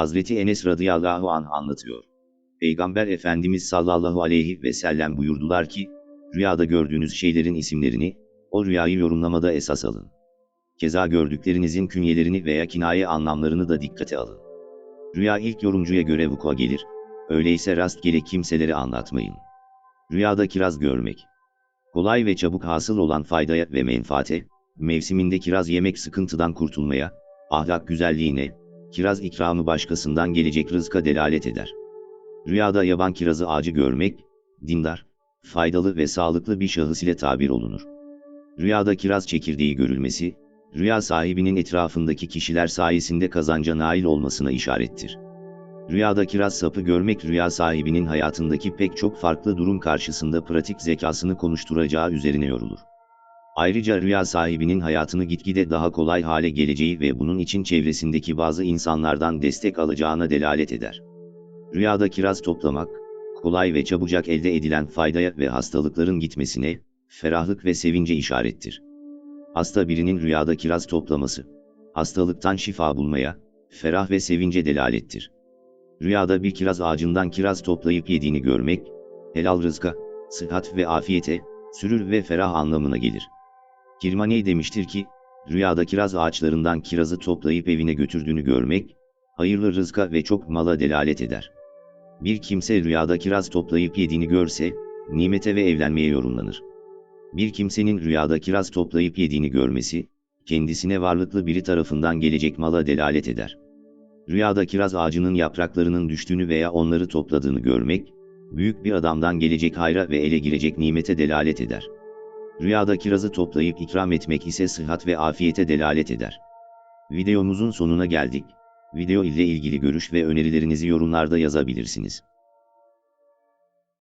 Hazreti Enes radıyallahu anh anlatıyor. Peygamber Efendimiz sallallahu aleyhi ve sellem buyurdular ki, rüyada gördüğünüz şeylerin isimlerini, o rüyayı yorumlamada esas alın. Keza gördüklerinizin künyelerini veya kinaye anlamlarını da dikkate alın. Rüya ilk yorumcuya göre vuku'a gelir, öyleyse rastgele kimselere anlatmayın. Rüyada kiraz görmek. Kolay ve çabuk hasıl olan faydaya ve menfaate, mevsiminde kiraz yemek sıkıntıdan kurtulmaya, ahlak güzelliğine, kiraz ikramı başkasından gelecek rızka delalet eder. Rüyada yaban kirazı ağacı görmek, dindar, faydalı ve sağlıklı bir şahıs ile tabir olunur. Rüyada kiraz çekirdeği görülmesi, rüya sahibinin etrafındaki kişiler sayesinde kazanca nail olmasına işarettir. Rüyada kiraz sapı görmek rüya sahibinin hayatındaki pek çok farklı durum karşısında pratik zekasını konuşturacağı üzerine yorulur. Ayrıca rüya sahibinin hayatını gitgide daha kolay hale geleceği ve bunun için çevresindeki bazı insanlardan destek alacağına delalet eder. Rüyada kiraz toplamak, kolay ve çabucak elde edilen faydaya ve hastalıkların gitmesine, ferahlık ve sevince işarettir. Hasta birinin rüyada kiraz toplaması, hastalıktan şifa bulmaya, ferah ve sevince delalettir. Rüyada bir kiraz ağacından kiraz toplayıp yediğini görmek, helal rızka, sıhhat ve afiyete, sürür ve ferah anlamına gelir. Kirmani demiştir ki, rüyada kiraz ağaçlarından kirazı toplayıp evine götürdüğünü görmek, hayırlı rızka ve çok mala delalet eder. Bir kimse rüyada kiraz toplayıp yediğini görse, nimete ve evlenmeye yorumlanır. Bir kimsenin rüyada kiraz toplayıp yediğini görmesi, kendisine varlıklı biri tarafından gelecek mala delalet eder. Rüyada kiraz ağacının yapraklarının düştüğünü veya onları topladığını görmek, büyük bir adamdan gelecek hayra ve ele girecek nimete delalet eder. Rüyada kirazı toplayıp ikram etmek ise sıhhat ve afiyete delalet eder. Videomuzun sonuna geldik. Video ile ilgili görüş ve önerilerinizi yorumlarda yazabilirsiniz.